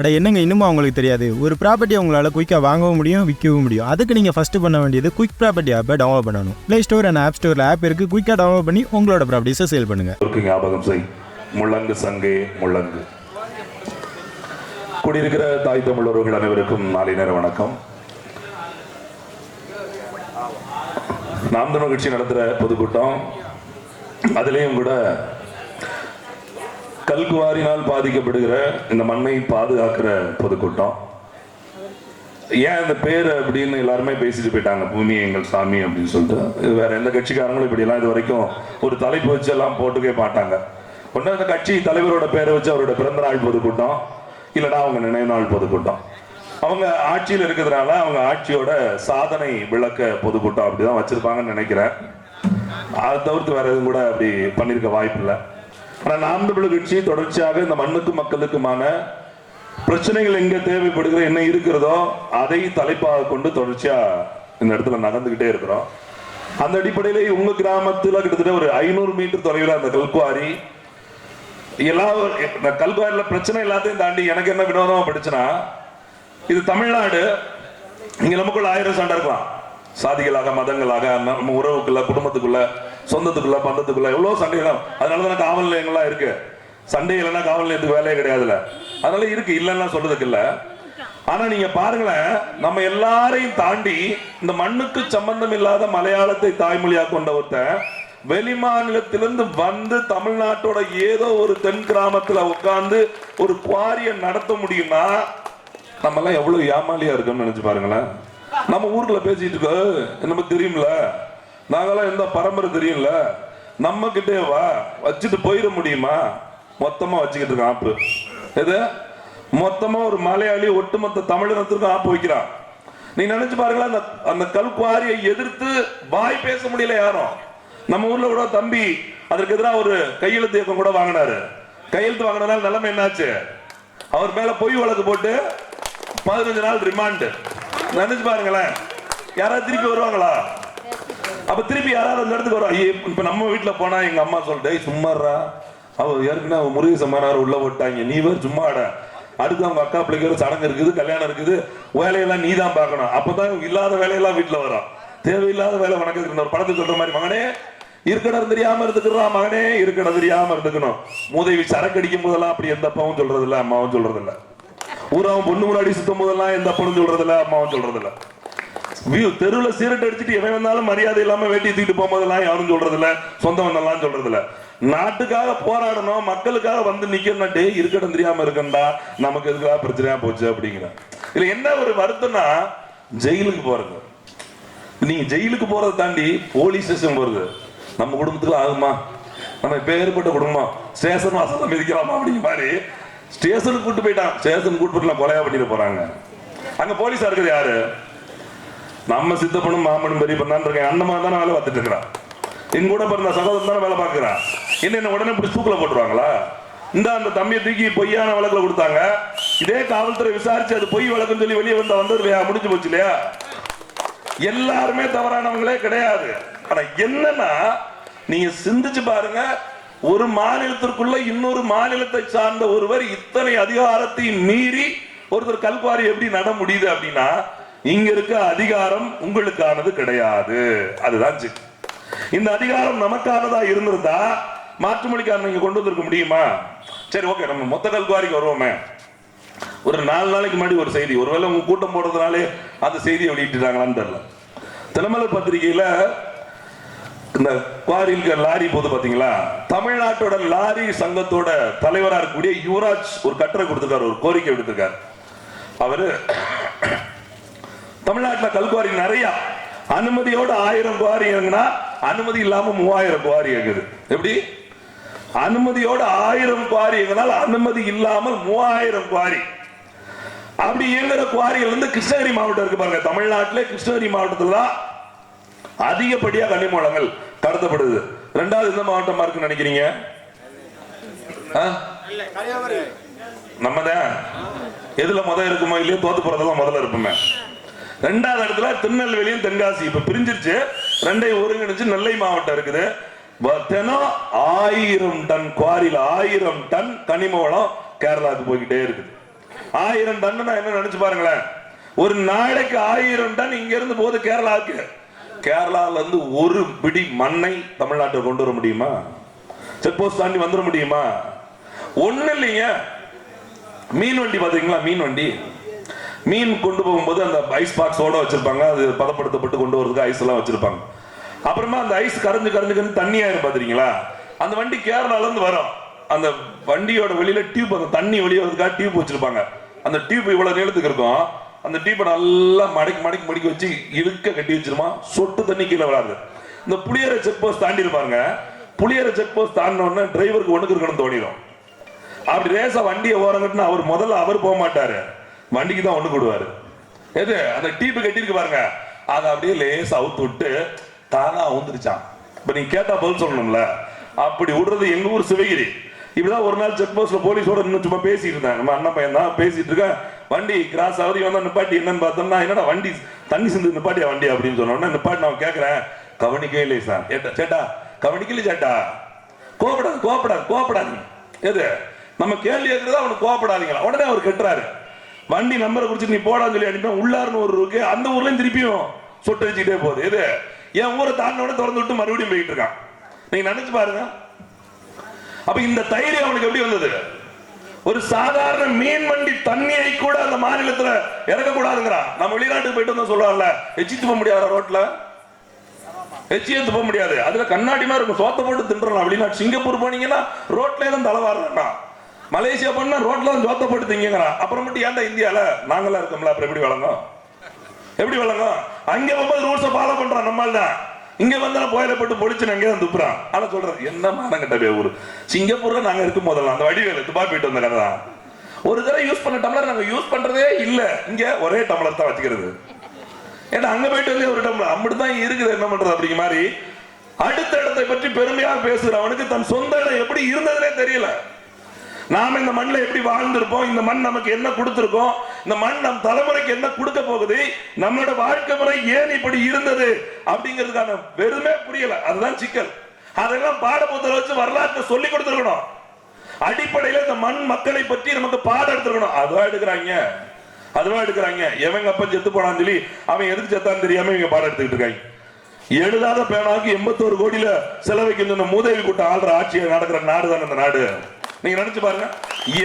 அட என்னங்க இன்னுமா அவங்களுக்கு தெரியாது? ஒரு ப்ராப்பர்ட்டி உங்களால் குயிக்காக வாங்கவும் முடியும் விற்கவும் முடியும். அதுக்கு நீங்கள் ஃபஸ்ட்டு பண்ண வேண்டியது குயிக் ப்ராப்பர்ட்டி ஆப்பை டவுன்லோட் பண்ணணும். ப்ளே ஸ்டோர் அண்ட் ஆப் ஸ்டோரில் ஆப் இருக்குது குயிக்காக டவுன்லோட் பண்ணி உங்களோட ப்ராப்பர்ட்டிஸை சேல் பண்ணுங்கள் ஞாபகம் செய். முள்ளங்கு சங்கே முள்ளங்கு குடியிருக்கிற தாய் தமிழர்கள் அனைவருக்கும் நாளை நேர வணக்கம். நாம் தமிழ் கட்சி நடத்துகிற பொதுக்கூட்டம் அதுலேயும் கூட கல்குவாரினால் பாதிக்கப்படுகிற இந்த மண்ணை பாதுகாக்கிற பொதுக்கூட்டம். ஏன் இந்த பேர் அப்படின்னு எல்லாருமே பேசிட்டு போயிட்டாங்க. பூமி எங்கள் சாமி அப்படின்னு சொல்லிட்டு. வேற எந்த கட்சிக்காரங்களும் இப்படி எல்லாம் இது வரைக்கும் ஒரு தலைப்பு வச்சு எல்லாம் போட்டுக்கவே மாட்டாங்க. ஒன்று அந்த கட்சி தலைவரோட பேரை வச்சு அவரோட பிறந்த நாள் பொதுக்கூட்டம் இல்லைன்னா அவங்க நினைவு நாள் பொதுக்கூட்டம். அவங்க ஆட்சியில் இருக்கிறதுனால அவங்க ஆட்சியோட சாதனை விளக்க பொதுக்கூட்டம் அப்படிதான் வச்சிருப்பாங்கன்னு நினைக்கிறேன். அதை தவிர்த்து வேற எதுவும் கூட அப்படி பண்ணியிருக்க வாய்ப்பு இல்லை. ஆனால் நாம் தமிழர் கட்சி தொடர்ச்சியாக இந்த மண்ணுக்கும் மக்களுக்குமான பிரச்சனைகள் எங்க தேவைப்படுகிற என்ன இருக்கிறதோ அதை தலைப்பாக கொண்டு தொடர்ச்சியா இந்த இடத்துல நகர்ந்துகிட்டே இருக்கிறோம். அந்த அடிப்படையில உங்க கிராமத்துல கிட்டத்தட்ட ஒரு ஐநூறு மீட்டர் தொலைவில் அந்த கல்குவாரி எல்லா இந்த கல்குவாரியில பிரச்சனை எல்லாத்தையும் தாண்டி எனக்கு என்ன வினோதமா படிச்சுனா இது தமிழ்நாடு இங்க நமக்குள்ள ஆயிரம் சண்டை இருக்கலாம். சாதிகளாக மதங்களாக நம்ம உறவுக்குள்ள குடும்பத்துக்குள்ள சொந்தத்துக்குள்ள பந்தத்துக்குள்ள எவ்வளவு சண்டைகள் அதனால தான் காவல் நிலையங்கள்லாம் இருக்கு. சண்டை இல்லைன்னா காவல் நிலையத்துக்கு வேலையே கிடையாதுல்ல. அதனால இருக்கு இல்லைன்னா சொல்றதுக்கு இல்ல. ஆனா நீங்க பாருங்களேன் நம்ம எல்லாரையும் தாண்டி இந்த மண்ணுக்கு சம்பந்தம் இல்லாத மலையாளத்தை தாய்மொழியா கொண்ட ஒருத்தன் வெளி மாநிலத்திலிருந்து வந்து தமிழ்நாட்டோட ஏதோ ஒரு தென் கிராமத்துல உட்கார்ந்து ஒரு குவாரியை நடத்த முடியுமா நம்ம எல்லாம் எவ்வளவு ஏமாலியா இருக்கோம்னு நினைச்சு பாருங்களேன். நம்ம ஊர்ல பேசிட்டு இருக்கோ நமக்கு தெரியும்ல? நாங்கெல்லாம் எந்த பரம்பரை தெரியும்ல? நம்ம கிட்டே வா. வச்சுட்டு போயிட முடியுமா? மொத்தமா வச்சுக்கிட்டு இருக்கான் ஆப்பு. எது? மொத்தமா ஒரு மலையாளி ஒட்டுமொத்த தமிழினத்திற்கும் ஆப்பு வைக்கிறான். நீ நினைச்சு பாருங்களேன் அந்த அந்த கல்குவாரியை எதிர்த்து வாய் பேச முடியல யாரும். நம்ம ஊர்ல கூட தம்பி அதற்கு எதிராக ஒரு கையெழுத்து இயக்கம் கூட வாங்கினாரு. கையெழுத்து வாங்கினால நிலைமை என்னாச்சு? அவர் மேல பொய் வழக்கு போட்டு பதினஞ்சு நாள் ரிமாண்ட் நினைச்சு பாருங்களேன். யாராவது திருப்பி வருவாங்களா? அப்ப திருப்பி யாராவது அந்த இடத்துக்கு வரும் இப்ப நம்ம வீட்டுல போனா எங்க அம்மா சொல்லிட்டு சும்மாறா அவ ஏற்கனவே அவ முருகை உள்ள போட்டாங்க நீ வேறு சும்மா அட அடுத்து அவங்க அக்கா பிள்ளைக்கு சடங்கு இருக்குது கல்யாணம் இருக்குது. வேலையெல்லாம் நீ தான் பார்க்கணும். அப்பதான் இல்லாத வேலையெல்லாம் வீட்டுல வரும். தேவையில்லாத வேலை வணக்கத்துக்கு ஒரு படத்துக்கு சொல்ற மாதிரி மகனே இருக்கடம் தெரியாம இருந்துக்கிறான் மகனே இருக்கடம் தெரியாம இருந்துக்கணும். மூதேவி சரக்கு அடிக்கும் போதெல்லாம் அப்படி எந்த அப்பாவும் சொல்றது இல்ல அம்மாவும் சொல்றது இல்ல ஊராவும் பொண்ணு முன்னாடி சுத்தும் போதெல்லாம் எந்த அப்பனும் சொல்றது இல்ல அம்மாவும் சொல்றது இல்லை வியூ தெருவுல சீரட் அடிச்சுட்டு எவன் வந்தாலும் மரியாதை இல்லாமல் வேட்டி தூக்கிட்டு போகும்போதெல்லாம் யாரும் சொல்றது இல்ல சொந்தம் வந்தெல்லாம் சொல்றதில்ல. நாட்டுக்காக போராடணும் மக்களுக்காக வந்து நிக்கணும்ட்டு இருக்கட்டும் தெரியாம இருக்கண்டா நமக்கு எதுக்காக பிரச்சனையா போச்சு அப்படிங்கிற. இதுல என்ன ஒரு வருத்தம்னா ஜெயிலுக்கு போறது. நீங்க ஜெயிலுக்கு போறதை தாண்டி போலீஸ் ஸ்டேஷன் போறது. நம்ம குடும்பத்துக்கு ஆகுமா? நம்ம பேர்பட்ட குடும்பம். ஸ்டேஷன் வாசல் மிதிக்கலாமா அப்படிங்கிற மாதிரி ஸ்டேஷனுக்கு கூட்டு போயிட்டான். ஸ்டேஷன் கூட்டு போயிட்டு கொலையா பண்ணிட்டு போறாங்க. அங்க போலீஸா இருக்குது யாரு? நம்ம சித்தப்பனும் மாமனும் பெரிய பண்ணான்னு இருக்கேன். அண்ணமா தானே வேலை பார்த்துட்டு இருக்கிறான் என் கூட பிறந்த சகோதரன் தானே வேலை பார்க்கிறான் என்ன என்ன உடனே இப்படி தூக்கில போட்டுருவாங்களா? இந்த அந்த தம்பியை தூக்கி பொய்யான வழக்கில் கொடுத்தாங்க. இதே காவல்துறை விசாரிச்சு அது பொய் வழக்குன்னு சொல்லி வெளியே வந்தா வந்தது முடிஞ்சு போச்சு இல்லையா? எல்லாருமே தவறானவங்களே கிடையாது. ஆனா என்னன்னா நீங்க சிந்திச்சு பாருங்க. ஒரு மாநிலத்திற்குள்ள இன்னொரு மாநிலத்தை சார்ந்த ஒருவர் இத்தனை அதிகாரத்தை மீறி ஒருத்தர் கல்குவாரி எப்படி நட முடியுது அப்படின்னா இங்க இருக்க அதிகாரம் உங்களுக்கானது கிடையாது. அதுதான் சிக். இந்த அதிகாரம் நமக்கானதா இருந்திருந்தா மாற்று மொழிக்காரன் நீங்க கொண்டு வந்திருக்க முடியுமா? சரி ஓகே நம்ம மொத்த கல்குவாரிக்கு வருவோமே. ஒரு நாலு நாளைக்கு முன்னாடி ஒரு செய்தி. ஒருவேளை உங்க கூட்டம் போடுறதுனாலே அந்த செய்தியை வெளியிட்டுட்டாங்களான்னு தெரியல. தினமலர் பத்திரிகையில இந்த குவாரியில் லாரி போது பாத்தீங்களா? தமிழ்நாட்டோட லாரி சங்கத்தோட தலைவராக இருக்கக்கூடிய யுவராஜ் ஒரு கட்டுரை கொடுத்துருக்காரு ஒரு கோரிக்கை விடுத்திருக்காரு. அவரு தமிழ்நாட்டுல கல்குவாரி நிறைய. அனுமதியோட ஆயிரம் குவாரி இறங்குனா அனுமதி இல்லாம மூவாயிரம் குவாரி இருக்குது எப்படி? அனுமதியோட ஆயிரம் குவாரி எங்கனால அனுமதி இல்லாமல் மூவாயிரம் குவாரி அப்படி இயங்குற குவாரிகள் வந்து கிருஷ்ணகிரி மாவட்டம் இருக்கு பாருங்க. தமிழ்நாட்டிலே கிருஷ்ணகிரி மாவட்டத்துல தான் அதிகப்படியா கனிமூலங்கள் கருதப்படுது. கடத்தப்படுது ரெண்டாவது எந்த மாவட்டமா இருக்குன்னு நினைக்கிறீங்க? ஆ? நம்ம தான். எதுல முதல் இருக்குமோ இல்லையோ தோத்து போறதெல்லாம் முதல்ல இருப்போமே. ரெண்டாவது இடத்துல திருநெல்வேலியும் தென்காசி. இப்ப பிரிஞ்சிருச்சு. ரெண்டையும் ஒருங்கிணைச்சு நெல்லை மாவட்டம் இருக்குது. தினம் ஆயிரம் டன் குவாரியில் ஆயிரம் டன் கனிம வளம் கேரளாவுக்கு போய்கிட்டே இருக்குது. ஆயிரம் டன்னுனா என்ன நினைச்சு பாருங்களேன். ஒரு நாளைக்கு ஆயிரம் டன் இங்க இருந்து போகுது கேரளாவுக்கு. கேரளால இருந்து ஒரு பிடி மண்ணை தமிழ்நாட்டை கொண்டு வர முடியுமா? செக் போஸ்ட் தாண்டி வந்துட முடியுமா? ஒண்ணு இல்லைங்க. மீன் வண்டி பாத்தீங்களா? மீன் வண்டி. மீன் கொண்டு போகும்போது அந்த ஐஸ் பாக்ஸோட வச்சிருப்பாங்க. அது பதப்படுத்தப்பட்டு கொண்டு வரதுக்கு ஐஸ் எல்லாம் வச்சிருப்பாங்க. அப்புறமா அந்த ஐஸ் கரைஞ்சு கரைஞ்சு கரைஞ்சு தண்ணியாயிரும் பாத்தீங்களா அந்த வண்டி கேரளால இருந்து வரும். அந்த வண்டியோட வெளியில டியூப் அந்த தண்ணி வெளியறதுக்காக டியூப் வச்சிருப்பாங்க. அந்த டியூப் இவ்வளவு நீளத்துக்கு இருக்கும். அந்த டியூப்பை நல்லா மடக்கி மடக்கி மடக்கி வச்சு இழுக்க கட்டி வச்சிருமா? சொட்டு தண்ணி கீழே வராது. இந்த புளியரை செக் போஸ்ட் தாண்டி இருப்பாங்க புளியரை செக் போஸ்ட் தாண்டினோடனே டிரைவருக்கு ஒண்ணுக்கு இருக்கணும்னு தோணிடும். அப்படி ரேசா வண்டியை ஓரங்கட்டுனா அவர் முதல்ல அவர் போக மாட்டாரு. வண்டிக்கு தான் ஒண்ணு கொடுவாரு எது? அந்த டீப்பு கட்டியிருக்கு பாருங்க. அதை அப்படியே லேசா அவுத்து விட்டு தானா அவுந்துருச்சான் இப்ப நீங்க கேட்டா பதில் சொல்லணும்ல. அப்படி விடுறது எங்க ஊர் சிவகிரி. இப்படிதான் ஒரு நாள் செக் போஸ்ட்ல போலீஸோட இன்னும் சும்மா பேசிட்டு இருந்தேன். நம்ம அண்ணன் பையன் தான் பேசிட்டு இருக்கேன். வண்டி கிராஸ் ஆகுது. வந்தா நிப்பாட்டி. என்னன்னு பார்த்தோம்னா என்னடா வண்டி தண்ணி சிந்து நிப்பாட்டியா வண்டி அப்படின்னு சொன்னோன்னா நிப்பாட்டி நான் கேட்கறேன் கவனிக்கவே இல்லை சார். ஏட்டா சேட்டா கவனிக்கல சேட்டா. கோபப்படாது கோபப்படாது கோபப்படாதீங்க எது? நம்ம கேள்வி எதுதான் அவனுக்கு கோபப்படாதீங்களா உடனே அவர் கெட்டுறாரு. வண்டி நம்பரை குறிச்சு நீ போடான்னு சொல்லி அனுப்பி உள்ளார்னு ஒரு இருக்கு அந்த ஊர்லயும் திருப்பியும் சொட்டு வச்சுக்கிட்டே போகுது. இது என் ஊரை தாண்டின திறந்து விட்டு மறுபடியும் போயிட்டு இருக்கான். நீங்க நினைச்சு பாருங்க. அப்ப இந்த தைரியம் அவனுக்கு எப்படி வந்தது? ஒரு சாதாரண மீன் வண்டி தண்ணியை கூட அந்த மாநிலத்துல இறக்கக்கூடாதுங்கிறா நம்ம வெளிநாட்டுக்கு போயிட்டு வந்தோம் சொல்லுவாங்கல்ல எச்சி துப்ப முடியாத ரோட்ல? எச்சி துப்ப முடியாது. அதுல கண்ணாடி மாதிரி இருக்கும். சோத்த போட்டு தின்றலாம். வெளிநாட்டு சிங்கப்பூர் போனீங்கன்னா ரோட்ல தான் தலைவாடுறான் மலேசியா பண்ணா ரோட்ல தான் சோத்த போட்டு திங்கிறான் அப்புறம் மட்டும் ஏன்டா இந்தியால? நாங்களாம் இருக்கோம்ல அப்புறம் எப்படி வழங்கும் எப்படி வழங்கும் அங்க போகும்போது ரூல்ஸை ஃபாலோ பண்றான் நம்மால் தான் இங்க வந்தா போயில போட்டு பொடிச்சு அங்கே தான் துப்புறான். ஆனா சொல்றது என்ன மானங்கட்ட ஊர்? சிங்கப்பூர்ல நாங்க இருக்கும் போதெல்லாம் அந்த வடிவேல துபா போயிட்டு வந்த கதை தான். ஒரு தடவை யூஸ் பண்ண டம்ளர் நாங்க யூஸ் பண்றதே இல்ல. இங்க ஒரே டம்ளர் தான் வச்சுக்கிறது. ஏன்னா அங்க போயிட்டு வந்து ஒரு டம்ளர்? அப்படிதான் இருக்குது என்ன பண்றது அப்படிங்க மாதிரி. அடுத்த இடத்தை பற்றி பெருமையா பேசுறவனுக்கு தன் சொந்த இடம் எப்படி இருந்ததுனே தெரியல. நாம இந்த மண்ணில் எப்படி வாழ்ந்திருப்போம்? இந்த மண் நமக்கு என்ன கொடுத்துருக்கோம்? இந்த மண் நம் தலைமுறைக்கு என்ன கொடுக்க போகுது? நம்மளோட வாழ்க்கை முறை ஏன் இப்படி இருந்தது? அப்படிங்கிறதுக்கான வெறுமே புரியல. அதுதான் சிக்கல். அதெல்லாம் பாடப்புத்தகம் வச்சு வரலாற்றை சொல்லி கொடுத்துருக்கணும். அடிப்படையில இந்த மண் மக்களை பற்றி நமக்கு பாடம் எடுத்துருக்கணும். அதுவா எடுக்கிறாங்க. அதுவா எடுக்கிறாங்க. எவங்க அப்பன் செத்து போனான்னு சொல்லி அவன் எதுக்கு செத்தான்னு தெரியாம இவங்க பாடம் எடுத்துக்கிட்டு இருக்காங்க. எழுதாத பேனாவுக்கு எண்பத்தோரு கோடியில செலவைக்கு மூதேவி கூட்டம் ஆள்ற ஆட்சியை நடக்கிற நாடு தான் இந்த நாடு? நீங்க நினைச்சு பாருங்க.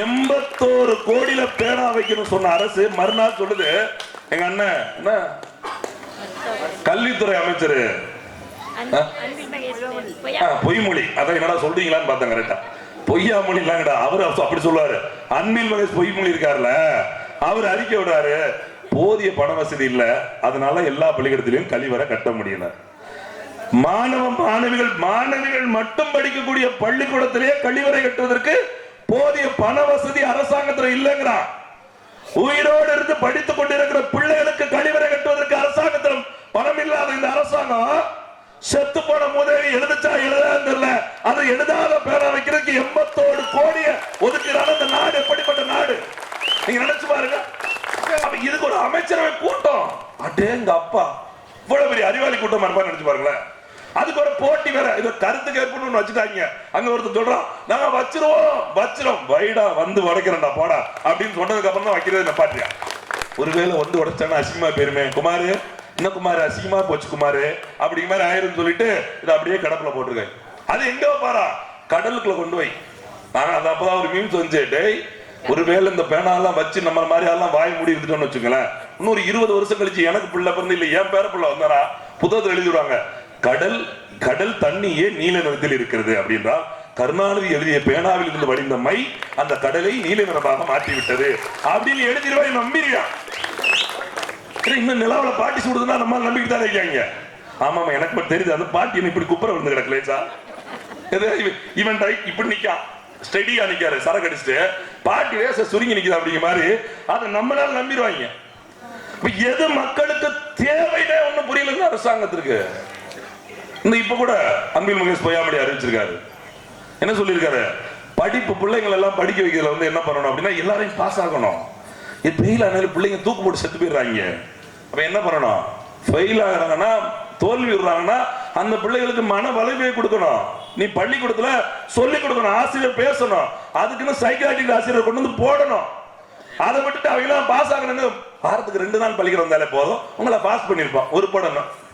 எண்பத்தோரு கோடியில பேனா வைக்கணும் சொன்ன அரசு மறுநாள் சொல்லுது. எங்க அண்ணன் என்ன? கல்வித்துறை அமைச்சர். பொய்மொழி. அதான் என்னடா சொல்றீங்களான்னு பார்த்தேன் கரெக்டா பொய்யா மொழி இல்லங்கடா. அவர் அப்படி சொல்லுவாரு. அன்பில் மகேஷ் பொய்மொழி இருக்காருல்ல அவர் அறிக்கை விடுறாரு. போதிய பண வசதி இல்ல. அதனால எல்லா பள்ளிக்கூடத்திலையும் கழிவறை கட்ட முடியல. மாணவ மாணவிகள் மாணவிகள் மட்டும் படிக்கக்கூடிய பள்ளிக்கூடத்திலேயே கழிவறை கட்டுவதற்கு போதிய பண வசதி அரசாங்கத்துல இல்லைங்கிறான். உயிரோடு இருந்து படித்துக் கொண்டிருக்கிற பிள்ளைகளுக்கு கழிவறை கட்டுவதற்கு அரசாங்கத்திடம் பணம் இல்லாத இந்த அரசாங்கம் செத்து போன முதலி எழுதுச்சா எழுதான்னு தெரியல. அதை எழுதாத பேரா வைக்கிறதுக்கு எண்பத்தோடு கோடிய ஒதுக்கிறான இந்த நாடு எப்படிப்பட்ட நாடு? நீங்க நினைச்சு பாருங்க. இதுக்கு ஒரு அமைச்சரவை கூட்டம். அடேங்க அப்பா இவ்வளவு பெரிய அறிவாளி கூட்டம் இருப்பான்னு நினைச்சு பாருங்களேன். அதுக்கு ஒரு போட்டி வேற. இது கருத்து கேட்புன்னு வச்சுட்டாங்க அங்க ஒருத்தர் சொல்றான் நாங்க வச்சிருவோம் வச்சிரும். வைடா வந்து உடைக்கிறேன்டா போடா. அப்படின்னு சொன்னதுக்கு அப்புறம் தான் வைக்கிறது நப்பாட்டியா ஒருவேளை வந்து உடைச்சானா அசிங்கமா போயிருமே. குமாரு என்ன குமார் அசிங்கமா போச்சு குமாரு. அப்படிங்கிற மாதிரி ஆயிரம் சொல்லிட்டு இதை அப்படியே கடப்புல போட்டிருக்காங்க அது எங்க பாரா. கடலுக்குள்ள கொண்டு போய். ஆனா அது அப்பதான் ஒரு மீன் வந்து டேய் ஒருவேளை இந்த பேனாலாம் வச்சு நம்ம மாதிரி எல்லாம் வாய் மூடி இருந்துட்டோம்னு வச்சுங்களேன் இன்னொரு இருபது வருஷம் கழிச்சு எனக்கு பிள்ளை பிறந்து இல்ல என் பேர பிள்ளை வந்தாரா? புத்தகத்தை எழுதிடுவாங்க. கடல் கடல் தண்ணியே நீல நிறத்தில் இருக்கிறது அப்படின்றால் கருணாநிதி எழுதிய பேனாவில் இருந்து வடிந்த மை அந்த கடலை நீல நிறமாக மாற்றி விட்டது அப்படின்னு எழுதிடுவாய் நம்பிடுறான் இன்னும் நிலாவில் பாட்டி சுடுதுன்னா நம்ம நம்பிக்கை தான் இருக்காங்க. ஆமா எனக்கு மட்டும் தெரியுது. அந்த பாட்டி என்ன இப்படி குப்புற விழுந்து கிடக்கலேச்சா எது இவன் டை இப்படி நிக்கான் ஸ்டெடியா நிக்காரு சரக்கு அடிச்சுட்டு. பாட்டி வேச சுருங்கி நிக்குது அப்படிங்கிற மாதிரி. அதை நம்மளால நம்பிடுவாங்க. இப்ப எது மக்களுக்கு தேவைன்னே ஒண்ணும் புரியலன்னு அரசாங்கத்திற்கு. இந்த இப்ப கூட அன்பில் மகேஷ் பொய்யாமடி அறிவிச்சிருக்காரு. என்ன சொல்லியிருக்காரு? படிப்பு பிள்ளைங்களை எல்லாம் படிக்க வைக்கிறதுல வந்து என்ன பண்ணணும் அப்படின்னா எல்லாரையும் பாஸ் ஆகணும். இது ஃபெயில் ஆனாலும் பிள்ளைங்க தூக்கு போட்டு செத்து போயிடுறாங்க. அப்ப என்ன பண்ணணும்? ஃபெயில் ஆகுறாங்கன்னா தோல்வி விடுறாங்கன்னா அந்த பிள்ளைகளுக்கு மன வலிமையை கொடுக்கணும். நீ பள்ளிக்கூடத்துல சொல்லி கொடுக்கணும் ஆசிரியர் பேசணும். அதுக்குன்னு சைக்காட்டிக் ஆசிரியர் கொண்டு வந்து போடணும். அதை விட்டுட்டு அவங்க பாஸ் ஆகணும்னு வாரத்துக்கு ரெண்டு நாள் பள்ளிக்கூடம் வந்தாலே போதும். உங்களை பாஸ் பண்ணியிருப்பான் ஒரு படம்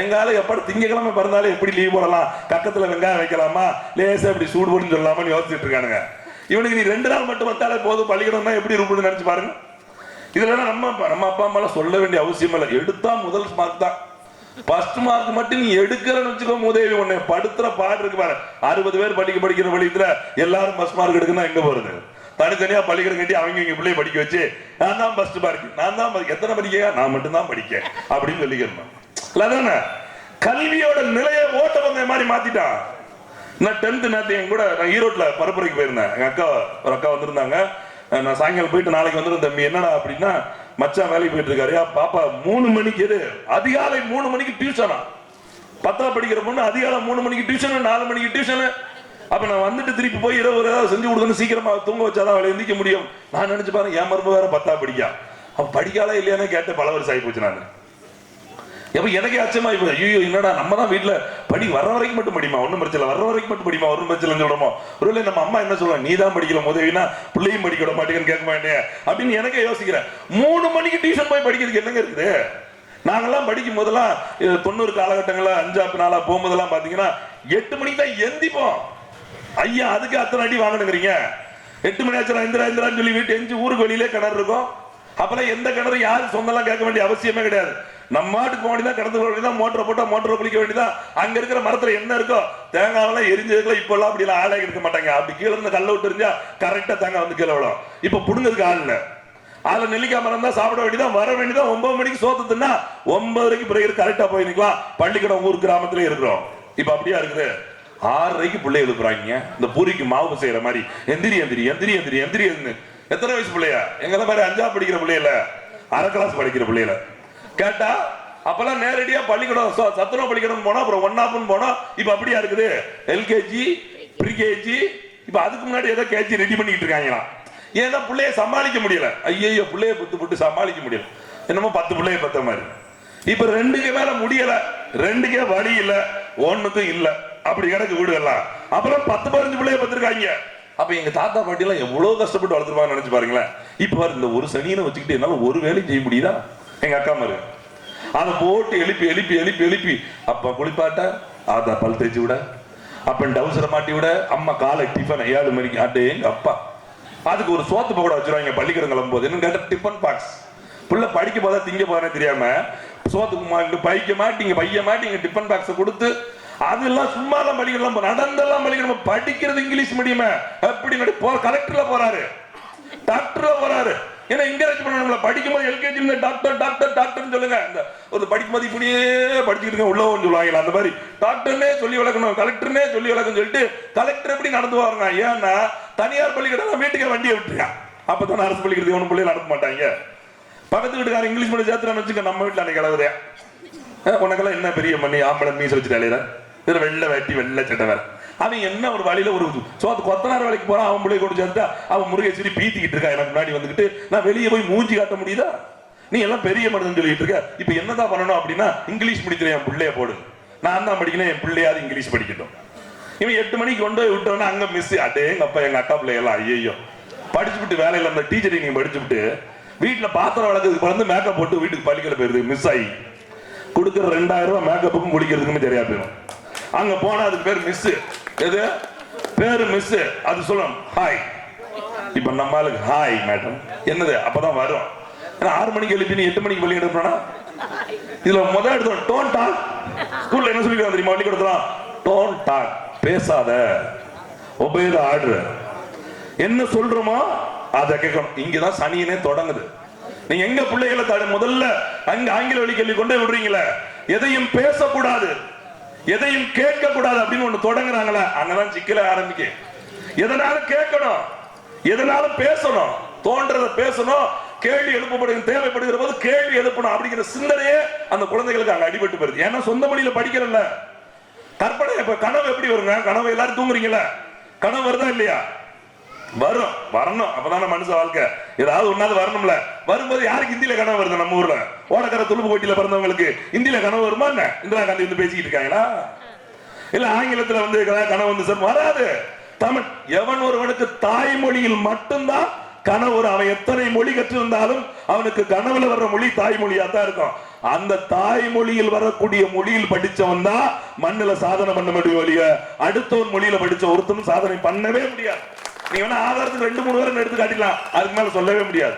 எங்கால எப்படி திங்கக்கிழமை பிறந்தாலும் எப்படி லீவ் போடலாம்? கக்கத்துல வெங்காயம் வைக்கலாமா? லேசா இப்படி சூடு போடுன்னு சொல்லலாமான்னு யோசிச்சுட்டு இருக்கானுங்க. இவனுக்கு நீ ரெண்டு நாள் மட்டும் வந்தாலே போதும். பள்ளிக்கூடம்னா எப்படி இருப்புன்னு நினைச்சு பாருங்க. இதுல நம்ம நம்ம அப்பா அம்மாலாம் சொல்ல வேண்டிய அவசியம் இல்லை. எடுத்தா முதல் மார்க் தான். ஃபர்ஸ்ட் மார்க் மட்டும் நீ எடுக்கிறன்னு வச்சுக்கோ உதவி உன்னை. படுத்துற பாடு இருக்கு பாரு. அறுபது பேர் படிக்க படிக்கிற வழித்துல எல்லாரும் ஃபர்ஸ்ட் மார்க் எடுக்கணும் எங்க போறது? தனித்தனியா பள்ளிக்கூடம் கட்டி அவங்க இங்க பிள்ளைய படிக்க வச்சு நான் தான் ஃபர்ஸ்ட் மார்க் நான் தான் எத்தனை படிக்க? நான் மட்டும் தான் படிக்க. அப்படின்னு சொல்லிக்கிறேன் அதானே? கல்வியோட நிலையை ஓட்ட பந்தய மாதிரி மாத்திட்டான். நான் டென்த் நேற்று என் கூட நான் ஈரோட்ல பரப்புரைக்கு போயிருந்தேன். எங்க அக்கா ஒரு அக்கா வந்திருந்தாங்க. நான் சாயங்காலம் போயிட்டு நாளைக்கு வந்துடும் தம்பி. என்னடா அப்படின்னா மச்சான் வேலைக்கு போயிட்டு இருக்காரு. பாப்பா மூணு மணிக்கு எது அதிகாலை மூணு மணிக்கு டியூஷனா பத்தாவது படிக்கிற பொண்ணு அதிகாலை மூணு மணிக்கு டியூஷனு நாலு மணிக்கு டியூஷனு அப்ப நான் வந்துட்டு திருப்பி போய் இரவு ஒரு ஏதாவது செஞ்சு கொடுக்கணும் சீக்கிரமா தூங்க வச்சாதான் அவளை எந்திக்க முடியும். நான் நினைச்சு பாருங்க என் மரும வேற பத்தா படிக்கா அவன் படிக்கால இல்லையானே கேட்டு பல வருஷம் ஆகி போச்சு நான். எப்ப எனக்கே ஆச்சரியமா இப்போ ஐயோ என்னடா நம்ம தான் வீட்டில் படி வர வரைக்கும் மட்டும் படிமா? ஒன்றும் பிரச்சனை வர வரைக்கும் மட்டும் படிமா? ஒன்றும் பிரச்சனை இல்லைன்னு ஒருவேளை நம்ம அம்மா என்ன சொல்லுவாங்க நீ தான் படிக்கல உதவினா பிள்ளையும் படிக்க விட மாட்டேங்கன்னு கேட்க மாட்டேன். அப்படின்னு எனக்கே யோசிக்கிறேன். மூணு மணிக்கு டியூஷன் போய் படிக்கிறதுக்கு என்னங்க இருக்குது? நாங்கெல்லாம் படிக்கும் போதெல்லாம் தொண்ணூறு காலகட்டங்களில் அஞ்சாப்பு நாளா போகும்போதெல்லாம் பார்த்தீங்கன்னா எட்டு மணிக்கு தான் எந்திப்போம். ஐயா அதுக்கு அத்தனை அடி வாங்கணுங்கிறீங்க. எட்டு மணி ஆச்சு இந்திரா இந்திரான்னு சொல்லி வீட்டு எஞ்சி ஊருக்கு வெளியிலே கிணறு இருக்கும். அப்பெல்லாம் எந்த கிணறு யாரும் சொந்தம்லாம் கேட்க வேண்டிய அவசியமே கிடையாது. நம்ம மாட்டுக்கு போக வேண்டியதான் கிணத்து போக வேண்டியதான் மோட்டரை போட்டா மோட்டரை குளிக்க வேண்டியதான் அங்க இருக்கிற மரத்துல என்ன இருக்கோ தேங்காயெல்லாம் எரிஞ்சதுக்குள்ள இப்ப எல்லாம் அப்படி ஆளே இருக்க மாட்டாங்க. அப்படி கீழே இருந்து கல்ல விட்டு இருந்தா கரெக்டா தேங்காய் வந்து கீழே விடும் இப்ப புடுங்கிறதுக்கு ஆள் இல்லை. அதுல நெல்லிக்காய் மரம் தான் சாப்பிட வேண்டியதான் வர வேண்டியதான் ஒன்பது மணிக்கு சோத்துனா தின்னா வரைக்கும் பிறகு கரெக்டா போய் நிக்கலாம் பள்ளிக்கூடம் ஊர் கிராமத்துல இருக்கிறோம். இப்ப அப்படியா இருக்குது? ஆறரைக்கு பிள்ளை எழுப்புறாங்க. இந்த பூரிக்கு மாவு செய்யற மாதிரி. எந்திரி எந்திரி எந்திரி எந்திரி எந்திரி எந்திரி. எத்தனை வயசு பிள்ளையா? எங்களை மாதிரி அஞ்சா படிக்கிற பிள்ளையில அரை கிளாஸ் படிக்கிற பிள்ளையில. கேட்டா அப்பெல்லாம் நேரடியா பள்ளிக்கூடம் சத்துணவு பள்ளிக்கூடம் போனா அப்புறம் ஒன்னாப்புன்னு போனா இப்ப அப்படியா இருக்குது? எல்கேஜி ப்ரீகேஜி இப்ப அதுக்கு முன்னாடி ஏதோ கேஜி ரெடி பண்ணிட்டு இருக்காங்களாம் ஏன்னா பிள்ளைய சமாளிக்க முடியல? ஐயோ பிள்ளைய புத்து புட்டு சமாளிக்க முடியல. என்னமோ பத்து பிள்ளைய பத்த மாதிரி. இப்ப ரெண்டுக்கு மேல முடியல. ரெண்டுக்கே வழி இல்ல. ஒண்ணுக்கும் இல்ல. அப்படி கிடக்கு வீடுகள்லாம். அப்புறம் பத்து பதினஞ்சு பிள்ளைய பத்திருக்காங்க. அப்ப எங்க தாத்தா பாட்டி எல்லாம் எவ்வளவு கஷ்டப்பட்டு வளர்த்துருப்பாங்க நினைச்சு பாருங்களேன். இப்ப இந்த ஒரு சனியனை வச்சுக்கிட்டு என்னால ஒரு வேலையும் செய்ய முடியுதா? எங்க அக்கா மாரு. அதை போட்டு எழுப்பி எழுப்பி எழுப்பி எழுப்பி. அப்பா குளிப்பாட்ட ஆத்தா பல் தேய்ச்சி விட. அப்பன் டவுசரை மாட்டி விட அம்மா காலை டிஃபன் ஏழு மணிக்கு அட்டே எங்க அப்பா. அதுக்கு ஒரு சோத்து பக்கோடா வச்சிருவாங்க பள்ளிக்கூடம் கிளம்பும்போது. என்னன்னு டிஃபன் பாக்ஸ் புள்ள படிக்க போதா திங்க போதானே தெரியாம சோத்துக்கு மாட்டு பைக்க மாட்டிங்க பைய மாட்டிங்க டிஃபன் பாக்ஸ் கொடுத்து அதெல்லாம் சும்மா தான் படிக்கலாம் நடந்தெல்லாம் படிக்கணும் படிக்கிறது இங்கிலீஷ் மீடியமே எப்படி நடி போ கலெக்டர்ல போறாரு. டாக்டர்ல போறாரு. ஏன்னா என்கரேஜ் பண்ணணும்ல படிக்கும்போது எல்கேஜி டாக்டர் டாக்டர் டாக்டர்னு சொல்லுங்க. அந்த ஒரு படிக்கும்போது இப்படியே படிச்சுக்கிட்டு உள்ள ஒன்று சொல்லுவாங்க அந்த மாதிரி. டாக்டர்னே சொல்லி வளர்க்கணும் கலெக்டர்னே சொல்லி வளர்க்கணும் சொல்லிட்டு கலெக்டர் எப்படி நடந்துவாருங்க ஏன்னா தனியார் பள்ளிக்கூடம் வீட்டுக்கே வண்டியை விட்டுருக்கான். அப்பதான் அரசு பள்ளிக்கூடத்துக்கு ஒன்றும் பிள்ளைய நடத்த மாட்டாங்க. பக்கத்து வீட்டுக்காரன் இங்கிலீஷ் மீடியம் சேர்த்துறான்னு வச்சுக்க நம்ம வீட்டில் அன்னைக்கு அளவுதே உனக்கெல்லாம் என்ன பெரிய மண்ணி ஆம்பளை மீச வச்சுட்டாலே இது வெள்ளை வெட்டி வெள்ளை சட்டை வேற. அவன் என்ன ஒரு வழியில ஒரு சோத்து கொத்தனார் வேலைக்கு போறான் அவன் பிள்ளை கொண்டு சேர்த்தா அவன் முருகேஸ்வரி பீத்திக்கிட்டு இருக்கா? எனக்கு முன்னாடி வந்துக்கிட்டு நான் வெளியே போய் மூஞ்சி காட்ட முடியுதா? நீ எல்லாம் பெரிய மனிதன் சொல்லிட்டு இருக்க. இப்ப என்னதான் பண்ணணும் அப்படின்னா இங்கிலீஷ் மீடியத்துல என் பிள்ளைய போடு. நான் தான் படிக்கணும் என் பிள்ளையாவது இங்கிலீஷ் படிக்கட்டும். இவன் எட்டு மணிக்கு கொண்டு போய் விட்டோன்னா அங்க மிஸ் அடே எங்க அப்பா எங்க அக்கா பிள்ளையெல்லாம் ஐயோ படிச்சு விட்டு அந்த டீச்சரை நீங்க படிச்சு விட்டு வீட்டுல பாத்திரம் வளர்க்கறதுக்கு வந்து மேக்கப் போட்டு வீட்டுக்கு பள்ளிக்கல போயிருது மிஸ் ஆகி கொடுக்குற ரெண்டாயிரம் ரூபாய் மேக்கப்புக்கும் குடிக்கிறதுக்குமே தெரியா போயிடும். அங்க போனா அதுக்கு பேர் மிஸ் எது? பேரு மிஸ் அது சொல்லணும். ஹாய் இப்ப நம்ம ஆளுக்கு ஹாய் மேடம் என்னது? அப்பதான் வரும். ஏன்னா ஆறு மணிக்கு எழுப்பி நீ எட்டு மணிக்கு பள்ளி எடுப்பா இதுல முதல் எடுத்தோம் டோன் டாக் ஸ்கூல்ல என்ன சொல்லிக்கலாம் தெரியுமா? வழி கொடுத்தலாம் டோன் டாக் பேசாத. ஒபேத த ஆர்டர் என்ன சொல்றோமோ அதை கேட்கணும். இங்கதான் சனியனே தொடங்குது. நீங்க எங்க பிள்ளைகளை முதல்ல. அங்க ஆங்கில வழி கேள்வி கொண்டு விடுறீங்களே. எதையும் பேசக்கூடாது. எதையும் கேட்க கூடாது அப்படின்னு ஒண்ணு தொடங்குறாங்களே அங்கதான் சிக்கல ஆரம்பிக்க. எதனாலும் கேட்கணும் எதனாலும் பேசணும் தோன்றத பேசணும் கேள்வி எழுப்பப்படுகிற தேவைப்படுகிற போது கேள்வி எழுப்பணும் அப்படிங்கிற சிந்தனையே அந்த குழந்தைகளுக்கு அங்க அடிபட்டு போயிருது. ஏன்னா சொந்த மொழியில படிக்கிறல்ல கற்பனை இப்ப கனவு எப்படி வருங்க? கனவு எல்லாரும் தூங்குறீங்களா கனவு வருதா இல்லையா? வரும் வரணும். அப்பதானே மனுஷ வாழ்க்கை. ஏதாவது ஒன்னாவது வரணும்ல. வரும்போது யாருக்கு இந்தியில கனவு வருது நம்ம ஊர்ல? ஓடக்கர துளுப்பு கோட்டியில பிறந்தவங்களுக்கு இந்தியில கனவு வருமா என்ன? இந்திரா காந்தி வந்து பேசிக்கிட்டு இருக்காங்களா? இல்ல ஆங்கிலத்துல வந்து கனவு வந்து சார் வராது. தமிழ் எவன் ஒருவனுக்கு தாய்மொழியில் மட்டும்தான் கனவு அவன் எத்தனை மொழி கற்றிருந்தாலும் அவனுக்கு கனவுல வர்ற மொழி தாய்மொழியா தான் இருக்கும். அந்த தாய்மொழியில் வரக்கூடிய மொழியில் படிச்சவன் தான் மண்ணுல சாதனை பண்ண முடியும் ஒழிய அடுத்தவன் மொழியில படிச்ச ஒருத்தனும் சாதனை பண்ணவே முடியாது. நீ வேணா ஆதாரத்துக்கு ரெண்டு மூணு பேரும் எடுத்து காட்டிக்கலாம். அதுக்கு மேல சொல்லவே முடியாது.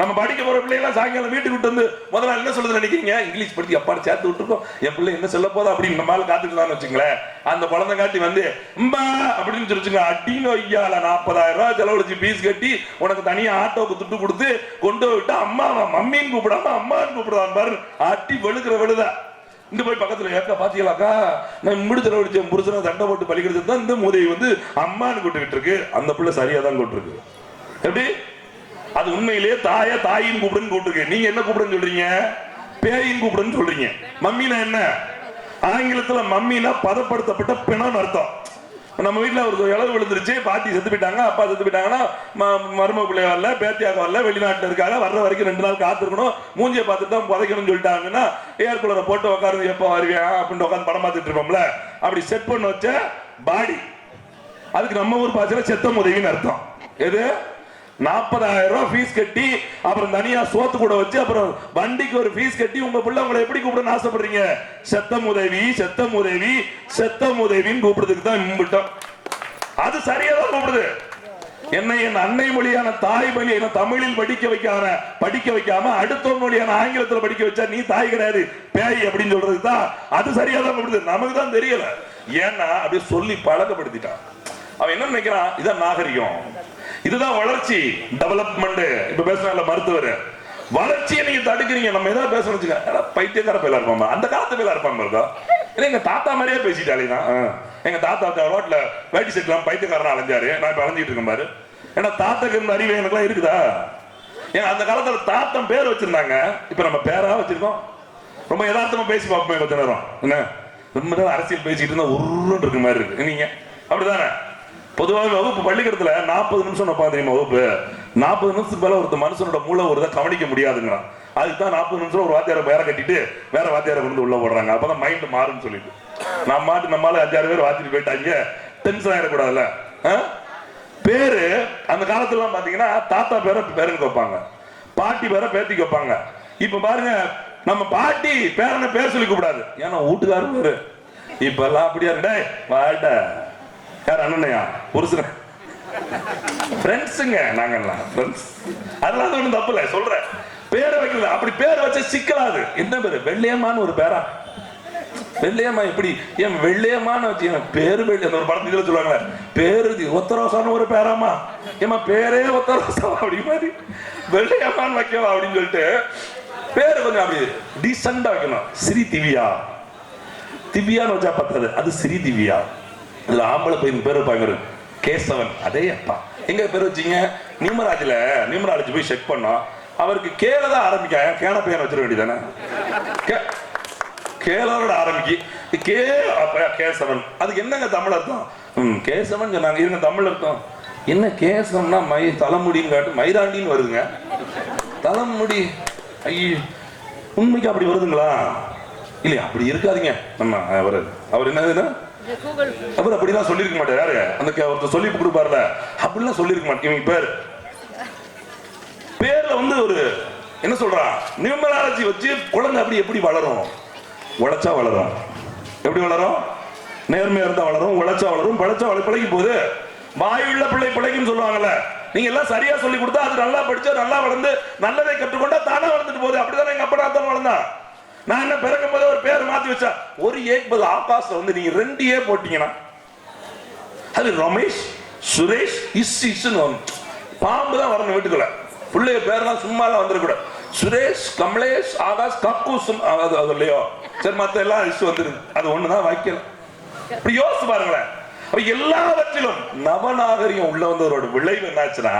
நம்ம படிக்க போற பிள்ளைகளாம் சாயங்காலம் வீட்டுக்கு விட்டு வந்து முதல்ல என்ன சொல்லுது நினைக்கிறீங்க? இங்கிலீஷ் படித்து அப்பாடு சேர்த்து விட்டுருக்கோம். என் பிள்ளை என்ன சொல்ல போதா அப்படின்னு நம்ம ஆள் காத்துக்கலாம்னு வச்சுங்களேன். அந்த குழந்தை காட்டி வந்து அம்மா அப்படின்னு சொல்லிச்சுங்க. அடின்னு ஐயால நாற்பதாயிரம் ரூபாய் செலவழிச்சு பீஸ் கட்டி உனக்கு தனியா ஆட்டோவுக்கு துட்டு கொடுத்து கொண்டு விட்டு அம்மா மம்மின்னு கூப்பிடாம அம்மான்னு கூப்பிடுறான் பாரு. அட்டி வெளுக்கிற வெளுதா இந்த போய் பக்கத்துல ஏக்கா பாத்தீங்களாக்கா? நான் முடி செலவழிச்ச புருஷனை தண்டை போட்டு பழிக்கிறது தான் இந்த மூதையை வந்து அம்மான்னு கூட்டுக்கிட்டு இருக்கு. அந்த பிள்ளை சரியா தான் கூட்டிருக்கு எப்படி? அது உண்மையிலேயே தாய தாயின் கூப்பிடுன்னு கூப்பிட்டுருக்கு. நீங்க என்ன கூப்பிடுன்னு சொல்றீங்க? பேயின் கூப்பிடுன்னு சொல்றீங்க. மம்மினா என்ன? ஆங்கிலத்துல மம்மினா பதப்படுத்தப்பட்ட பிணம்னு அர்த்தம். நம்ம வீட்டில் ஒரு இளவு விழுந்துருச்சு பாட்டி செத்து போயிட்டாங்க அப்பா செத்து போயிட்டாங்கன்னா ம- மருமக பிள்ளை வரல பேத்தியாக வரல வெளிநாட்டில் இருக்காங்க வர்ற வரைக்கும் ரெண்டு நாள் காத்திருக்கணும் மூஞ்சியை பார்த்துட்டு தான் புதைக்கணும்னு சொல்லிட்டாங்கன்னா ஏர் கூலரை போட்டு உட்காந்து எப்போ வருவேன் அப்படின்னு உட்காந்து படம் பார்த்துட்டு இருப்போம்ல. அப்படி செட் பண்ண வச்ச பாடி அதுக்கு நம்ம ஊர் பாஷையில செத்தம் உதவின்னு அர்த்தம். எது? நாற்பதாயிரம் ரூபாய் ஃபீஸ் கட்டி அப்புறம் தனியா சோத்து கூட வச்சு அப்புறம் வண்டிக்கு ஒரு ஃபீஸ் கட்டி உங்க பிள்ளை உங்களை எப்படி கூப்பிடணும்னு ஆசைப்படுறீங்க? செத்தம் உதவி செத்தம் உதவி செத்தம் உதவின்னு கூப்பிடுறதுக்கு தான் கும்பிட்டோம் அது சரியா தான் கூப்பிடுது. என்னை என் அன்னை மொழியான தாய் மொழி என்ன தமிழில் படிக்க வைக்காம படிக்க வைக்காம அடுத்த மொழியான ஆங்கிலத்துல படிக்க வச்சா நீ தாய் கிடையாது பேய் அப்படின்னு சொல்றதுக்கு தான் அது சரியா தான் கூப்பிடுது. நமக்கு தான் தெரியல. ஏன்னா அப்படியே சொல்லி பழக்கப்படுத்திட்டான். அவன் என்ன நினைக்கிறான்? இதான் நாகரிகம். இதுதான் வளர்ச்சி டெவலப்மெண்ட் இப்ப பேசுறாங்கல்ல மருத்துவர். வளர்ச்சியை நீங்க தடுக்கிறீங்க. நம்ம ஏதாவது பேசணும் வச்சுக்க பைத்தியக்கார பேலா இருப்பாங்க அந்த காலத்து பேலா இருப்பாங்க இருக்கா? எங்க தாத்தா மாதிரியே பேசிட்டாலே தான் ஆ. எங்க தாத்தா ரோட்ல வேட்டி செட்லாம் பைத்தியக்காரன் அலைஞ்சாரு. நான் இப்ப அலைஞ்சிட்டு இருக்கேன் பாரு. ஏன்னா தாத்தாக்கு இருந்த அறிவு எனக்குலாம் இருக்குதா? ஏன் அந்த காலத்துல தாத்தம் பேர் வச்சிருந்தாங்க. இப்ப நம்ம பேரா வச்சிருக்கோம். ரொம்ப யதார்த்தமா பேசி பார்ப்போம் கொஞ்ச நேரம். என்ன? ரொம்ப நேரம் அரசியல் பேசிட்டு இருந்தா ஒரு இருக்க மாதிரி இருக்கு. நீங்க? அப்படிதானே? பொதுவாக வகுப்பு பள்ளிக்கூடத்துல நாற்பது நிமிஷம் நான் பாத்தீங்க வகுப்பு. நாற்பது நிமிஷத்துக்கு மேல ஒருத்த மனுஷனோட மூளை ஒரு இதை கவனிக்க முடியாதுங்கிறான். அதுக்கு தான் நாற்பது நிமிஷம் ஒரு வாத்தியாரை வேற கட்டிட்டு வேற வாத்தியாரை கொண்டு உள்ள போடுறாங்க. அப்பதான் மைண்ட் மாறும்னு சொல்லிட்டு. நான் மாட்டு நம்மளால அஞ்சாறு பேர் வாத்திட்டு போயிட்டாங்க. டென்ஷன் ஆயிடக்கூடாதுல்ல. ஆ? பேரு அந்த காலத்துல எல்லாம் பாத்தீங்கன்னா தாத்தா பேரை பேருன்னு வைப்பாங்க. பாட்டி பேரை பேத்திக்கு வைப்பாங்க. இப்ப பாருங்க நம்ம பாட்டி பேரனை பேர் சொல்லி கூப்பிடாது. ஏன்னா வீட்டுக்காரர் பேரு இப்ப எல்லாம் அப்படியா இருக்கு. டேய் வாட. யார் அண்ணனையா? புருஷன் ஃப்ரெண்ட்ஸுங்க நாங்கெல்லாம் ஃப்ரெண்ட்ஸ் அதெல்லாம் ஒன்றும் ஒண்ணும் தப்பு இல்லை சொல்றேன். பேரை வைக்கல அப்படி பேர் வச்சா சிக்கலாது. என்ன பேரு? வெள்ளையம்மான்னு ஒரு பேரா? வெள்ளையம்மா எப்படி? ஏன் வெள்ளையம்மான்னு வச்சு ஏன் பேரு வெள்ளை அந்த ஒரு படத்துல இதுல சொல்லுவாங்களே பேரு ஒத்தரோசான்னு ஒரு பேராமா ஏமா பேரே ஒத்தரோசா அப்படி மாதிரி. வெள்ளையம்மான்னு வைக்கவா அப்படின்னு சொல்லிட்டு பேரு கொஞ்சம் அப்படி டீசெண்டா வைக்கணும். ஸ்ரீ திவ்யா. திவ்யான்னு வச்சா பத்தாது அது ஸ்ரீ திவ்யா. இதுல ஆம்பளை பையன் பேர் வைப்பாங்க கேசவன் அதே அப்பா. எங்க பேர் வச்சீங்க? நியூமராஜ்ல நிமராஜ் போய் செக் பண்ணோம் அவருக்கு கேல தான் ஆரம்பிக்க கேன பையன் வச்சிட வேண்டியதானே? கே- கேலோட ஆரம்பிக்கி. கே கேசவன். அதுக்கு என்னங்க தமிழ் அர்த்தம்? ம் கேசவன் சொன்னாங்க. இருங்க தமிழ் அர்த்தம். என்ன கேசவம்னா மை தலைமுடின்னு காட்டு மைராண்டின்னு வருதுங்க. தலைமுடி ஐயோ. உண்மைக்கு அப்படி வருதுங்களா? இல்லையா அப்படி இருக்காதீங்க. நம்ம அவர் அவர் என்னதுன்னா அவர் அப்படிலாம் சொல்லியிருக்க மாட்டார். யாரு? அந்த கே- ஒருத்தர் சொல்லி கொடுப்பார்ல. அப்படிலாம் சொல்லியிருக்க மாட்டேன் இவங்க பேர். பேர்ல வந்து ஒரு என்ன சொல்றான்? நியூமராலஜி வச்சு குழந்தை அப்படி எப்படி வளரும்? உழைச்சா வளரும். எப்படி வளரும்? நேர்மையா இருந்தா வளரும் உழைச்சா வளரும் பழைச்சா வள பிழைக்கும் போது வாயுள்ள பிள்ளை பிழைக்குன்னு சொல்லுவாங்கல்ல. நீங்க எல்லாம் சரியா சொல்லி கொடுத்தா அது நல்லா படிச்சா நல்லா வளர்ந்து நல்லதை கற்றுக்கொண்டா தானா வளர்ந்துட்டு போகுது. அப்படிதானே எங்க அப்பா தான் வளர்ந்தான். நான் என்ன பிறக்கும் போது ஒரு பேர் மாத்தி வச்சா ஒரு ஏக் பதில் ஆகாஷ்ல வந்து நீங்க ரெண்டு ஏ போட்டீங்கன்னா. அது ரமேஷ் சுரேஷ் இஸ் இஸ்ன்னு வரும். பாம்பு தான் வரணும் வீட்டுக்குள்ள. பிள்ளைய பேர்லாம் சும்மாலாம் வந்துடக்கூடாது சுரேஷ் கமலேஷ் ஆகாஷ் கக்கூஸ் அது அது இல்லையோ? சரி மத்த எல்லாம் இஸ் வந்துருது அது ஒண்ணுதான் வாய்க்கல. இப்படி யோசிச்சு பாருங்களேன். அப்ப எல்லாவற்றிலும் நவநாகரிகம் உள்ள வந்தவரோட விளைவு என்னாச்சுன்னா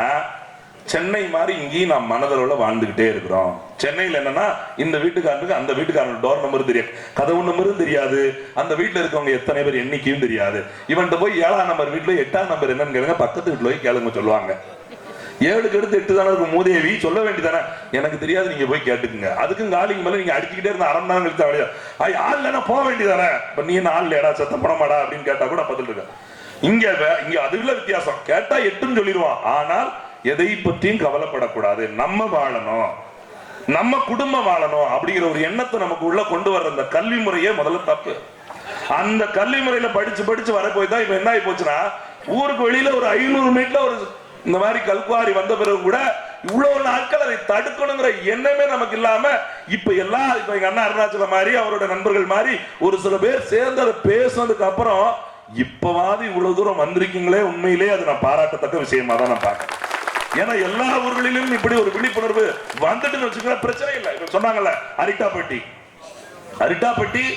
சென்னை மாதிரி இங்கேயும் நாம் மனதளவுல வாழ்ந்துகிட்டே இருக்கிறோம். சென்னையில் என்னன்னா இந்த வீட்டுக்காரனுக்கு அந்த வீட்டுக்காரன் டோர் நம்பர் தெரியாது. கதவு நம்பரும் தெரியாது. அந்த வீட்டில் இருக்கவங்க எத்தனை பேர் எண்ணிக்கையும் தெரியாது. இவன்கிட்ட போய் ஏழாம் நம்பர் வீட்டில் எட்டாம் நம்பர் என்னன்னு கேளுங்க. பக்கத்து வீட்டில் போய் கேளுங்க சொல்லுவாங்க. ஏழுக்கு எடுத்து எட்டு தானே இருக்கும் மூதேவி? சொல்ல வேண்டியதானே எனக்கு தெரியாது நீங்க போய் கேட்டுக்குங்க. அதுக்கும் காலிங்க மேல நீங்க அடிச்சுக்கிட்டே இருந்த அரை மணி நேரம் கழிச்சு ஆள் இல்லைன்னா போக வேண்டியதானே இப்ப நீ என்ன ஆள் இல்லையடா? சத்தம் படமாடா அப்படின்னு கேட்டா கூட பதில் இருக்க இங்க வே- இங்க அதுல வித்தியாசம். கேட்டா எட்டுன்னு சொல்லிடுவான். ஆனால் எதை பற்றியும் கவலைப்படக்கூடாது. நம்ம வாழணும். நம்ம குடும்பம் வாழணும் அப்படிங்கிற ஒரு எண்ணத்தை நமக்கு உள்ள கொண்டு வர்ற அந்த கல்வி முறையே முதல்ல தப்பு. அந்த கல்வி முறையில படிச்சு படிச்சு வர போய் தான் இப்ப என்ன ஆகி போச்சுன்னா ஊருக்கு வெளியில ஒரு ஐநூறு மீட்டர்ல ஒரு இந்த மாதிரி கல்குவாரி வந்த பிறகு கூட இவ்வளவு நாட்கள் அதை தடுக்கணுங்கிற எண்ணமே நமக்கு இல்லாம இப்ப எல்லாம் இப்ப எங்க அண்ணா அருணாச்சல மாதிரி அவரோட நண்பர்கள் மாதிரி ஒரு சில பேர் சேர்ந்து அதை பேசுனதுக்கு அப்புறம் இப்பவாது இவ்வளவு தூரம் வந்திருக்கீங்களே உண்மையிலே அது நான் பாராட்டத்தக்க விஷயமா தான் நான் பார்க்கிறேன். ஏன்னா எல்லா ஊர்களிலும் இப்படி ஒரு விழிப்புணர்வு வந்துட்டுன்னு வச்சுக்கோங்க பிரச்சனை இல்லை. இப்ப சொன்னாங்கல்ல அரிட்டாப்பட்டி. அரிட்டாப்பட்டி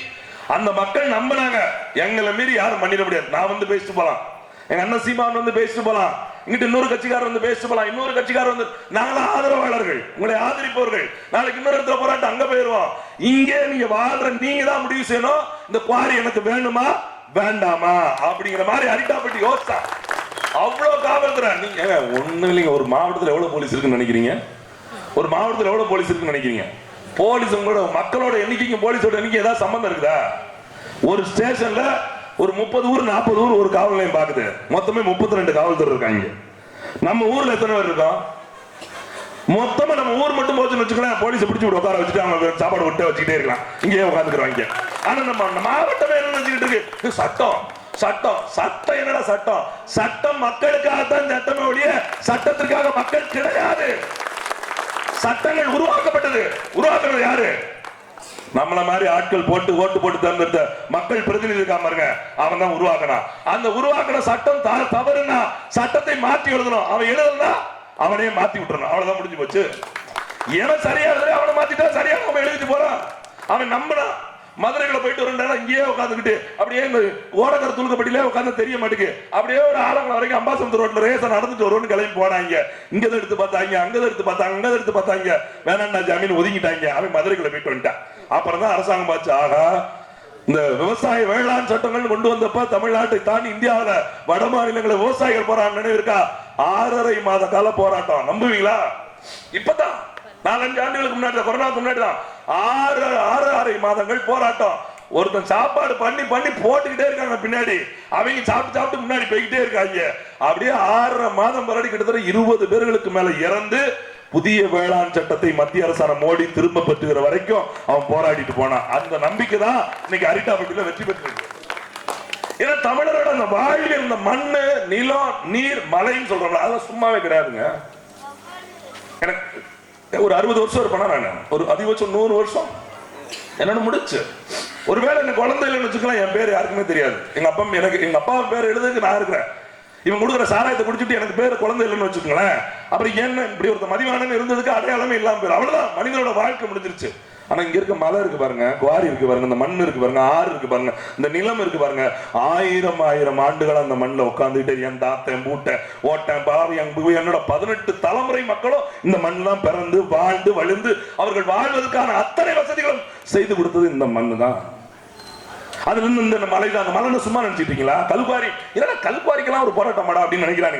அந்த மக்கள் நம்பினாங்க. எங்களை மீறி யாரும் பண்ணிட முடியாது. நான் வந்து பேசிட்டு போலாம். எங்க அண்ணன் சீமான் வந்து பேசிட்டு போலாம். இங்கிட்டு இன்னொரு கட்சிக்காரர் வந்து பேசிட்டு போலாம். இன்னொரு கட்சிக்காரர் வந்து நாங்களாம் ஆதரவாளர்கள். உங்களை ஆதரிப்பவர்கள். நாளைக்கு இன்னொரு இடத்துல போராட்டம் அங்க போயிருவோம். இங்கே நீங்க வாழ்ற நீங்க தான் முடிவு செய்யணும். இந்த குவாரி எனக்கு வேணுமா? வேண்டாமா? அப்படிங்கிற மாதிரி அரிட்டாப்பட்டி யோசிச்சா அவ்வளோ காவல்துறை. நீங்க ஒன்றும் இல்லைங்க. ஒரு மாவட்டத்தில் எவ்வளோ போலீஸ் இருக்குன்னு நினைக்கிறீங்க? ஒரு மாவட்டத்தில் எவ்வளோ போலீஸ் இருக்குன்னு நினைக்கிறீங்க? போலீஸ் உங்களோட மக்களோட எண்ணிக்கைக்கும் போலீஸோட எண்ணிக்கை ஏதாவது சம்பந்தம் இருக்குதா? ஒரு ஸ்டேஷன்ல ஒரு முப்பது ஊர் நாற்பது ஊர் ஒரு காவல் நிலையம் பாக்குது. மொத்தமே முப்பத்தி ரெண்டு காவல்துறை இருக்காங்க. நம்ம ஊர்ல எத்தனை பேர் இருக்கோம்? மொத்தமா நம்ம ஊர் மட்டும் போச்சுன்னு வச்சுக்கலாம் போலீஸ் பிடிச்சி விட்டு உட்கார வச்சுட்டு அவங்க சாப்பாடு விட்டு வச்சுக்கிட்டே இருக்கலாம். இங்கேயே உட்காந்துக்கிறாங்க ஆனா நம்ம நம்ம மாவட்டமே என்ன நினைச்சுக்கிட்டு இருக்கு? சட்டம். சட்டம் சட்டம் என்னடா சட்டம்? சட்டம் மக்களுக்காகத்தான் சட்டமே ஒழிய சட்டத்திற்காக மக்கள் கிடையாது. சட்டங்கள் உருவாக்கப்பட்டது. உருவாக்குறது யாரு? நம்மள மாதிரி ஆட்கள் போட்டு ஓட்டு போட்டு தேர்ந்தெடுத்த மக்கள் பிரதிநிதி இருக்காம பாருங்க. அவன் தான் உருவாக்கினான் அந்த உருவாக்கின சட்டம் த- தவறுனா சட்டத்தை மாற்றி எழுதணும். அவன் எழுதுனா அவனே மாத்தி விட்டுறணும். அவ்வளவுதான் முடிஞ்சு போச்சு. எவன் சரியா எழுதுற அவனை மாத்திட்டா சரியா? அவன் எழுதிட்டு போறான். அவன் நம்பினான் மதுரைகளை போயிட்டு ஒரு நேரம் இங்கேயே உட்காந்துக்கிட்டு அப்படியே இந்த ஓடக்கர துணுக்கப்பட்டிலே உட்காந்து தெரிய மாட்டேங்குது அப்படியே ஒரு ஆலங்குளம் வரைக்கும் அம்பாசமுத்திர ரோட்ல ரேச நடந்துட்டு வருவோம்னு கிளம்பி போனாங்க. இங்க எடுத்து பார்த்தாங்க அங்கதான் எடுத்து பார்த்தாங்க அங்க எடுத்து பார்த்தாங்க. வேணாண்டா ஜாமீன் ஒதுங்கிட்டாங்க. அவன் மதுரைகளை போயிட்டு வந்துட்டான். அப்புறம் தான் அரசாங்கம் பார்த்து ஆகா இந்த விவசாய வேளாண் சட்டங்கள் கொண்டு வந்தப்ப தமிழ்நாட்டை தாண்டி இந்தியாவுல வட மாநிலங்களை விவசாயிகள் போராட்டம் நினைவிருக்கா? ஆறரை மாத கால போராட்டம். நம்புவீங்களா? இப்பதான். நாலஞ்சு ஆண்டுகளுக்கு முன்னாடி தான், முன்னாடி தான். ஆறு ஆறு அரை மாதங்கள் போராட்டம். ஒருத்தன் சாப்பாடு பண்ணி பண்ணி போட்டுக்கிட்டே இருக்காங்க பின்னாடி. அவங்க சாப்பிட்டு சாப்பிட்டு முன்னாடி போய்கிட்டே இருக்காங்க. அப்படியே ஆறரை மாதம் பரடி கிட்டத்தட்ட இருபது பேர்களுக்கு மேல இறந்து புதிய வேளாண் சட்டத்தை மத்திய அரசான மோடி திரும்ப பெற்றுகிற வரைக்கும் அவன் போராடிட்டு போனான். அந்த நம்பிக்கை தான் இன்னைக்கு அரிட்டாப்பட்டியில வெற்றி பெற்றிருக்கு ஏன்னா தமிழரோட அந்த வாழ்வியல் இந்த மண்ணு நிலம் நீர் மலைன்னு சொல்றோம்ல அதெல்லாம் சும்மாவே கிடையாதுங்க. எனக்கு ஒரு அறுபது வருஷம் இருப்பேனா நான் ஒரு அதிகபட்சம் நூறு வருஷம். என்னோட முடிச்சு. ஒருவேளை எனக்கு குழந்தை இல்லைன்னு வச்சுக்கலாம் என் பேர் யாருக்குமே தெரியாது. எங்க அப்பா எனக்கு எங்க அப்பா பேர் எழுதுக்கு நான் இருக்கிறேன். இவன் கொடுக்குற சாராயத்தை குடிச்சிட்டு எனக்கு பேர் குழந்தை இல்லைன்னு வச்சுக்கோங்களேன். அப்புறம் என்ன இப்படி ஒருத்த மதிவானன்னு இருந்ததுக்கு அடையாளமே இல்லாம போயிடும். அவ்வளவுதான் மனிதனோட வாழ்க்கை முடிஞ்சிருச்சு. ஆனா இங்க இருக்க மலை இருக்கு பாருங்க குவாரி இருக்கு பாருங்க இந்த மண் இருக்கு பாருங்க ஆறு இருக்கு பாருங்க இந்த நிலம் இருக்கு பாருங்க. ஆயிரம் ஆயிரம் ஆண்டுகள் அந்த மண்ணில் உட்காந்துட்டு என் தாத்தன் பூட்டை ஓட்டேன் பாவி என் என்னோட பதினெட்டு தலைமுறை மக்களும் இந்த மண்ணெல்லாம் பிறந்து வாழ்ந்து வழிந்து அவர்கள் வாழ்வதற்கான அத்தனை வசதிகளும் செய்து கொடுத்தது இந்த மண்ணு தான் அதுல இருந்து இந்த மலை தான் அந்த மலை சும்மா நினைச்சிட்டு கல்குவாரி. இல்லைன்னா கல்குவாரிக்கெல்லாம் ஒரு போராட்டம் மாடா அப்படின்னு நினைக்கிறாங்க